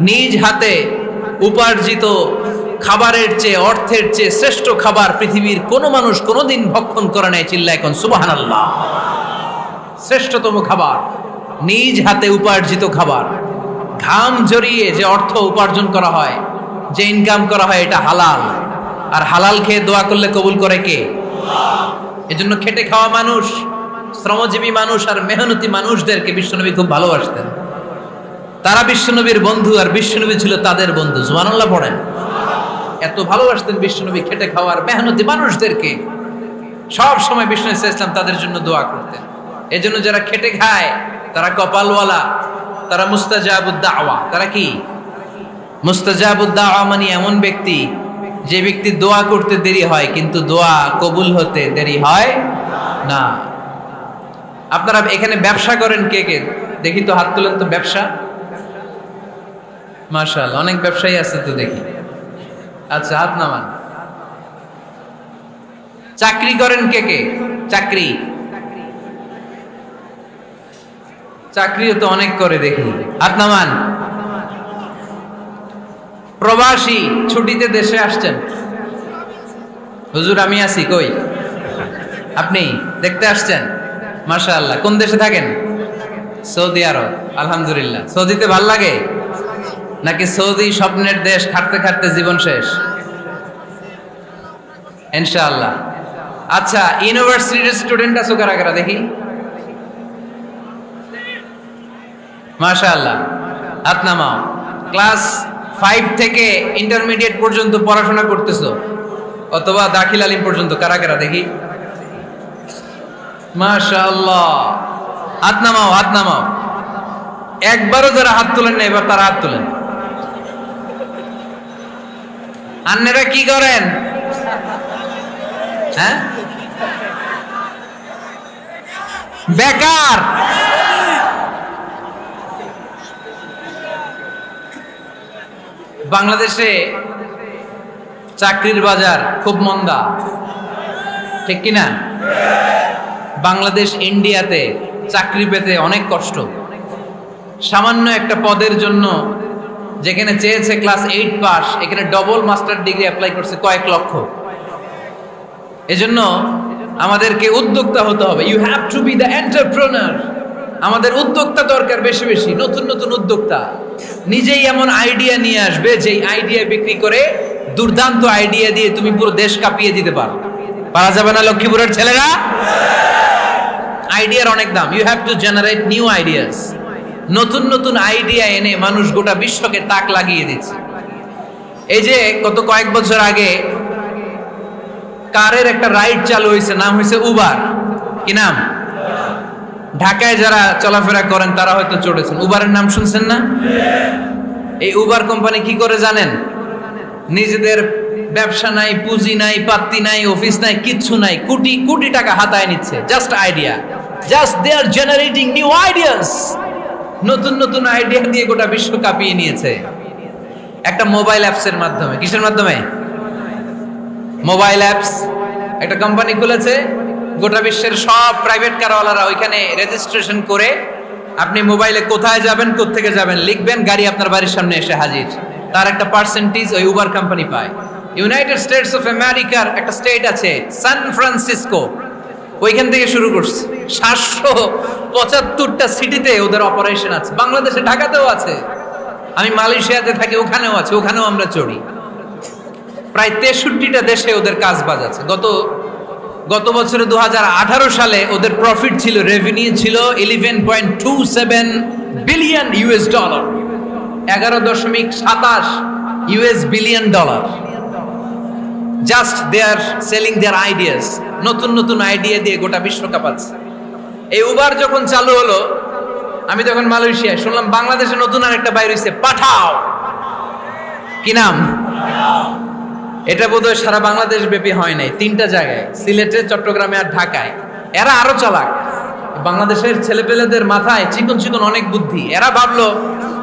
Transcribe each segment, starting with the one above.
নিজ হাতে উপার্জিত খাবারের চেয়ে অর্থের চেয়ে শ্রেষ্ঠ খাবার পৃথিবীর কোনো মানুষ কোনোদিন ভক্ষণ করে নেয় চিল্লা এখন সুবাহান আল্লাহ শ্রেষ্ঠতম খাবার, নিজ হাতে উপার্জিত খাবার। ঘাম জড়িয়ে যে অর্থ উপার্জন করা হয়, যে ইনকাম করা হয় এটা হালাল। আর হালাল খেয়ে দোয়া করলে কবুল করে কে? এজন্য খেটে খাওয়া মানুষ, শ্রমজীবী মানুষ আর মেহনতি মানুষদেরকে বিশ্বনবী খুব ভালোবাসতেন। তারা বিশ্বনবীর বন্ধু আর বিশ্বনবী ছিল তাদের বন্ধু। জুমানুল্লাহ পড়েন। এত ভালোবাসতেন বিশ্বনবী খেটে খাওয়ার মেহনতি মানুষদেরকে। সব সময় বিষ্ণু ইসলাম তাদের জন্য দোয়া করতেন। এজন্য যারা খেটে খায়, তারা কপালওয়ালা, তারা মুস্তাজাবুদ্দাওয়া। তারা কি? মুস্তাজাবুদ্দাওয়া মানে এমন ব্যক্তি, যে ব্যক্তি দোয়া করতে দেরি হয়, কিন্তু দোয়া কবুল হতে দেরি হয় না। আপনারা এখানে ব্যবসা করেন কে কে? দেখি তো হাত তুলেন তো ব্যবসা। মার্শাল অনেক ব্যবসায়ী আছে তো দেখি। আচ্ছা হাত নামান। চাকরি করেন কে কে? চাকরি। চাকরিও তো অনেক করে দেখি। হাত নামান। প্রবাসী, ছুটিতে দেশে আসছেন। হুজুর, আমি আছি, কই? আপনি দেখতে আসছেন? আল্লাহ কোন দেশে থাকেন? সৌদি আরব, আলহামদুলিল্লাহ। সৌদিতে ভালো লাগে? নাকি সৌদি স্বপ্নের দেশ খাটতে খাটতে জীবন শেষ? ইনশাআল্লাহ। আচ্ছা ইউনিভার্সিটির স্টুডেন্ট আছো কারা কারা দেখি? মাশাআল্লাহ। হাত নামাও। ক্লাস ফাইভ থেকে ইন্টারমিডিয়েট পর্যন্ত পড়াশোনা করতেছো? অথবা দাখিল আলিম পর্যন্ত, কারা কারা দেখি? মাশাআল্লাহ। হাত নামাও হাত নামাও। একবারও যারা হাত তোলেন না, এবার তারা হাত তোলেন। আন্নেরা কি করেন? হ্যাঁ? বেকার! বাংলাদেশে চাকরির বাজার খুব মন্দা। ঠিক কিনা? বাংলাদেশ ইন্ডিয়াতে চাকরি পেতে অনেক কষ্ট। সামান্য একটা পদের জন্য যেখানে চেয়েছে ক্লাস এইট পাস এখানে ডবল মাস্টার ডিগ্রি অ্যাপ্লাই করছে কয়েক লক্ষ। এজন্য আমাদেরকে উদ্যোক্তা হতে হবে। You have to be the entrepreneur আমাদের উদ্যোক্তা দরকার বেশি বেশি, নতুন নতুন উদ্যোক্তা। নিজেই এমন আইডিয়া নিয়ে আসবে, যেই আইডিয়া বিক্রি করে দুর্দান্ত আইডিয়া দিয়ে তুমি পুরো দেশ কাঁপিয়ে দিতে পারো। পারা যাবে না লক্ষ্মীপুরের ছেলেরা? আইডিয়ার অনেক দাম। You have to generate new ideas নতুন নতুন আইডিয়া এনে মানুষ গোটা বিশ্বকে তাক লাগিয়ে দিচ্ছে এই যে গত কয়েক বছর আগে কারের একটা রাইড চালু হয়েছে, নাম হয়েছে উবার কি নাম? ঢাকায় যারা চলাফেরা করেন, তারা হয়তো চড়েছেন। উবারের নাম শুনছেন না? এই উবার কোম্পানি কি করে জানেন? নিজেদের ব্যবসা নাই, পুঁজি নাই, পাত্তি নাই অফিস নাই, কিচ্ছু নাই, কোটি কোটি টাকা হাতায় নিচ্ছে। Just idea just they are generating new ideas নতুন নতুন আইডিয়া দিয়ে গোটা বিশ্ব কাঁপিয়ে নিয়েছে। একটা মোবাইল অ্যাপসের মাধ্যমে। কিসের মাধ্যমে? মোবাইল অ্যাপস একটা কোম্পানি খুলেছে। গোটা বিশ্বের সব প্রাইভেট কারওয়ালারা ওইখানে রেজিস্ট্রেশন করে আপনি মোবাইলে কোথায় যাবেন, কোত্থেকে যাবেন, লিখবেন, গাড়ি আপনার বাড়ির সামনে এসে হাজির। তার একটা পার্সেন্টেজ ওই উবার কোম্পানি পায়। ইউনাইটেড স্টেটস অফ আমেরিকার একটা স্টেট আছে সান ফ্রান্সিসকো ওইখান থেকে শুরু করছে। সাতশো পঁচাত্তরটা সিটিতে ওদের অপারেশন আছে। বাংলাদেশে, ঢাকাতেও আছে। আমি মালয়েশিয়াতে থাকি, ওখানেও আছে, ওখানেও আমরা চড়ি। প্রায় তেষট্টিটা দেশে ওদের কাজ বাজ আছে। গত গত বছরে দু হাজার আঠারো সালে ওদের প্রফিট ছিল রেভিনিউ ছিল eleven point two seven billion US dollar এগারো দশমিক সাতাশ US billion dollar just they are selling their ideas নতুন নতুন আইডিয়া দিয়ে গোটা বিশ্ব কাঁপাচ্ছে। এই উবার যখন চালু হলো, আমি তখন মালয়েশিয়ায় শুনলাম বাংলাদেশে নতুন আর একটা বাইর হয়েছে পাঠাও। কি নাম? এটা বোধহয় সারা বাংলাদেশ ব্যাপী হয় নাই, তিনটা জায়গায়, সিলেটে, চট্টগ্রামে আর ঢাকায়। এরা আরও চালাক। বাংলাদেশের ছেলেপেলেদের মাথায় চিকন চিকন অনেক বুদ্ধি। এরা ভাবলো,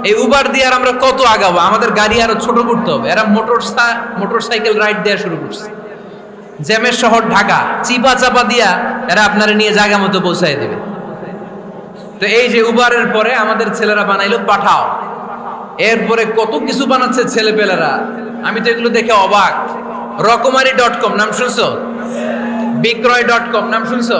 এই উবার দিয়ে আর আমরা কত আগাবো? আমাদের গাড়ি আরও ছোট করতে হবে। এরা মোটর মোটর সাইকেল রাইড দেওয়া শুরু করছে। জ্যামের শহর ঢাকা চিপা চাপা দিয়া এরা আপনারা নিয়ে জায়গা মতো পৌঁছায় দেবে। তো এই যে উবারের পরে আমাদের ছেলেরা বানাইলো পাঠাও। এরপরে কত কিছু বানাচ্ছে ছেলেপেলেরা। আমি তো এগুলো দেখে অবাক। রকমারি ডট কম, নাম শুনছো? বিক্রয় ডট কম, নাম শুনছো?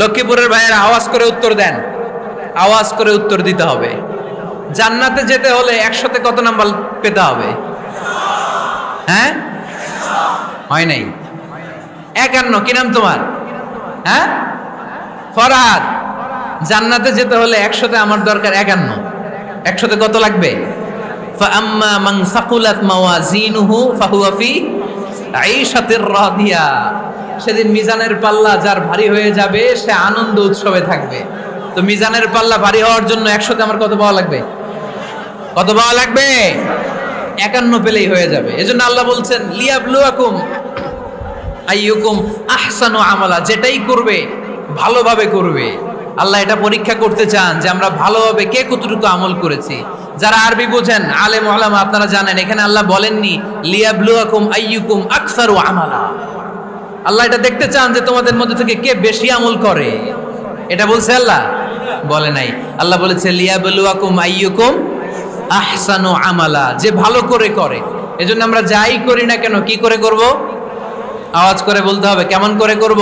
লক্ষ্মীপুরের ভাইয়েরা আওয়াজ করে উত্তর দেন আওয়াজ করে উত্তর দিতে হবে জান্নাতে যেতে হলে একসাথে কত নাম্বার পেতে হবে হ্যাঁ হয় নাই একান্ন কি নাম তোমার হ্যাঁ ফরহাদ জান্নাতে যেতে হলে একশোতে আমার দরকার একান্ন একশোতে কত লাগবে فأما من ثقلت موازينه فهو في আইসাতের রাদিয়া। সেদিন মিজানের পাল্লা যার ভারী হয়ে যাবে, সে আনন্দ উৎসবে থাকবে। তো মিজানের পাল্লা ভারী হওয়ার জন্য একসাথে আমার কত পাওয়া লাগবে? কত পাওয়া লাগবে? একান্ন পেলেই হয়ে যাবে। এজন্য আল্লাহ বলছেন লিয়াবলু আকুম আইয়ুকুম আহসানু আমলা, যেটাই করবে, ভালোভাবে করবে। আল্লাহ এটা পরীক্ষা করতে চান যে আমরা ভালোভাবে কে কতটুকু আমল করেছি। যারা আরবি বোঝেন, আলেম, ওলামা, আপনারা জানেন, এখানে আল্লাহ বলেননি, লিয়াবলুয়াকুম আইয়ুকুম আকসারু আমালা। আল্লাহ এটা দেখতে চান যে তোমাদের মধ্যে থেকে কে বেশি আমল করে। এটা বলছে আল্লাহ? বলে নাই। আল্লাহ বলেছে, লিয়াবলুয়াকুম আইয়ুকুম আহসানু আমালা, যে ভালো করে করে। এজন্য আমরা যাই করি না কেন, কি করে করব? আওয়াজ করে বলতে হবে, কেমন করে করব?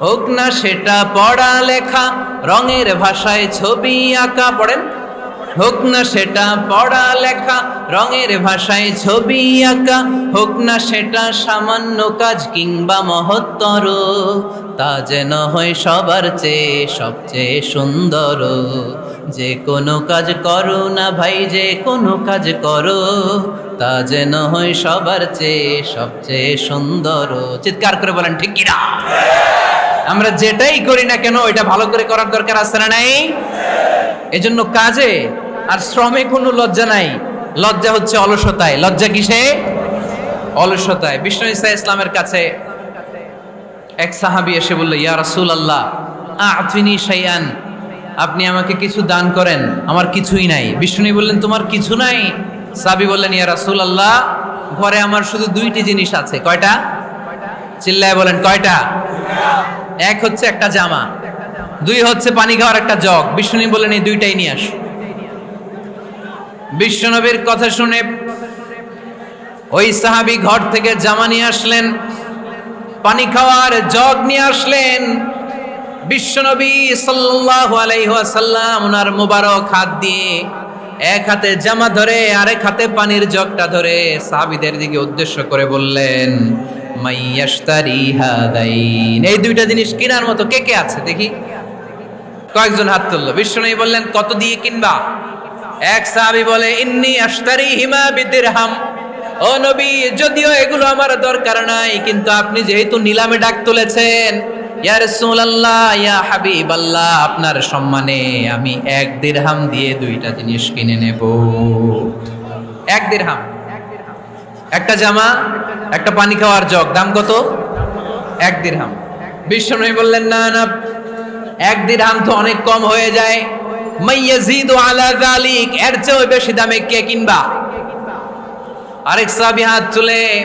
হোক না সেটা পড়া লেখা রঙের ভাষায় ছবি আঁকা, পড়েন? হোক না সেটা পড়া লেখা রঙের ভাষায় ছবি আঁকা, হোক না সেটা সামান্য কাজ কিংবা মহত্তর, তা যেন হয় সবার চেয়ে সবচেয়ে সুন্দর। যে কোনো কাজ করো না ভাই, যে কোনো কাজ করো, তা যেন হয় সবার চেয়ে সবচেয়ে সুন্দর। চিৎকার করে বলেন, ঠিক কিনা? আমরা যেটাই করি না কেন, এটা ভালো করে করার দরকার আছে না নাই? এজন্য কাজে আর শ্রমে কোনো লজ্জা নাই। লজ্জা হচ্ছে অলসতায়। লজ্জা কিসে? অলসতায়। বিষ্ণু ইসা ইসলামের কাছে এক সাহাবি এসে বলল, ইয়া রাসুল আল্লাহ আতিনি সাইয়ান আপনি আমাকে কিছু দান করেন, আমার কিছুই নাই। বিষ্ণু বললেন, তোমার কিছু নাই? সাবি বললেন, ইয়া রাসূল আল্লাহ ঘরে আমার শুধু দুইটি জিনিস আছে। কয়টা? চিল্লায় বলেন, কয়টা? এক হচ্ছে একটা জামা, দুই হচ্ছে পানি খাওয়ার একটা জগ। বিষ্ণু বললেন, এই দুইটাই নিয়ে আস। বিশ্বনবীর কথা শুনে ওই সাহাবি ঘর থেকে জামা নিয়ে আসলেন, পানি খাওয়ার জগ নিয়ে আসলেন। বিশ্বনবী সাল্লাল্লাহু আলাইহি ওয়াসাল্লাম, ওনার মোবারক হাত দিয়ে এক হাতে জামা ধরে, আরেক হাতে পানির জগটা ধরে। সাহাবীদের দিকে উদ্দেশ্য করে বললেন এই দুইটা জিনিস কেনার মতো কে কে আছে? দেখি। কয়েকজন হাত তুললো। বিশ্বনবী বললেন, কত দিয়ে কিনবা? এক সাহাবী বলে, ইন্নি আশতারি হিমা বিদিরহাম। ও নবী, যদিও এগুলো আমার দরকার নাই, কিন্তু আপনি যেহেতু নিলামে ডাক তুলেছেন ইয়া আপনার সম্মানে আমি এক দিরহাম দিয়ে দুইটা জিনিস কিনে নেব। এক দিরহাম। একটা জামা, একটা পানি খাওয়ার জগ, দাম কত? এক দিরহাম। বিশ্বনবী বললেন, না না, এক দিরহাম তো অনেক কম হয়ে যায়। এর বেশি দামে কে কিনবা? আরেক সাহাবী হাত তুলে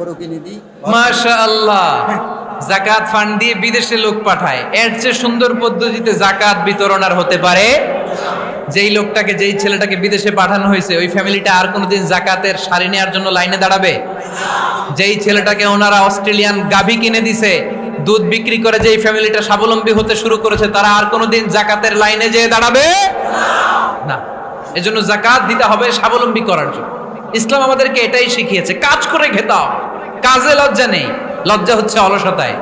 গরু কিনে দিই। মাশা আল্লাহ জাকাত ফান্ড দিয়ে বিদেশে লোক পাঠায়। এর চেয়ে সুন্দর পদ্ধতিতে জাকাত বিতরণ আর হতে পারে। যেই লোকটাকে, যেই ছেলেটাকে বিদেশে পাঠানো হয়েছে, ওই ফ্যামিলিটা আর কোনোদিন জাকাতের শাড়ি নেওয়ার জন্য লাইনে দাঁড়াবে? যেই ছেলেটাকে ওনারা অস্ট্রেলিয়ান গাভী কিনে দিছে, দুধ বিক্রি করে যেই ফ্যামিলিটা স্বাবলম্বী হতে শুরু করেছে, তারা আর কোনোদিন জাকাতের লাইনে যেয়ে দাঁড়াবে? না। এজন্য জাকাত দিতে হবে স্বাবলম্বী করার জন্য। ইসলাম আমাদেরকে এটাই শিখিয়েছে কাজ করে খেতাও। কাজে লজ্জা নেই লজ্জা হচ্ছে অলসতায়।